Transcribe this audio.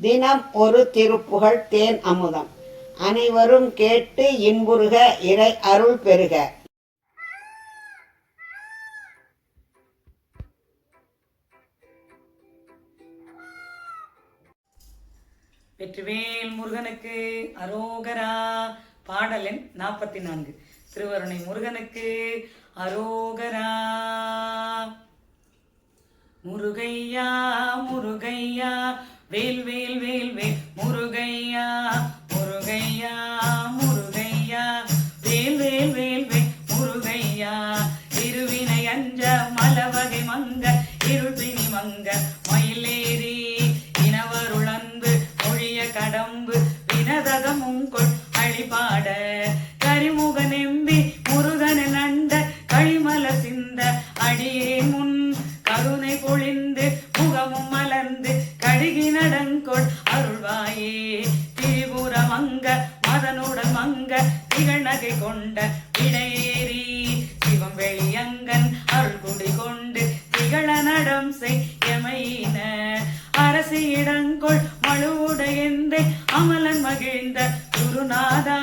தினம் ஒரு திருப்புகழ் தேன் அமுதம். அனைவரும் கேட்டு இன்புறுக இறை அருள் பெறுக. வெற்றிவேல் முருகனுக்கு அரோகரா பாடலின் நாற்பத்தி நான்கு. திருவருணை முருகனுக்கு அரோகரா முருகையா வேல் வேல் வேல் வேல் முருகையா முருகையா முருகையா வேல் வேல் வேல் வேல் முருகையா. இருவினை அஞ்ச மலவகை மங்க இருள் மங்க மயிலேறி இனவருள் அன்பு மொழிய கடம்பு வினதகம் உங்கொள் அழிபாட. கரிமுக நெம்பி முருகன நண்ட கழிமல சிந்த அடியே முன் கருணை பொழிந்து முகமும் மலர்ந்து கழுகி நடங்கொள் அருள்வாயே. திரிபுர மங்க மதனுடன் மங்க திகழ்நகை கொண்ட விடையேறி. சிவம் வெளியங்கன் அருள் குடி கொண்டு திகழ நடம் செய்யமையின அரசு இடங்கொள் மழுவுடையந்தை அமலன் மகிழ்ந்த குருநாதா.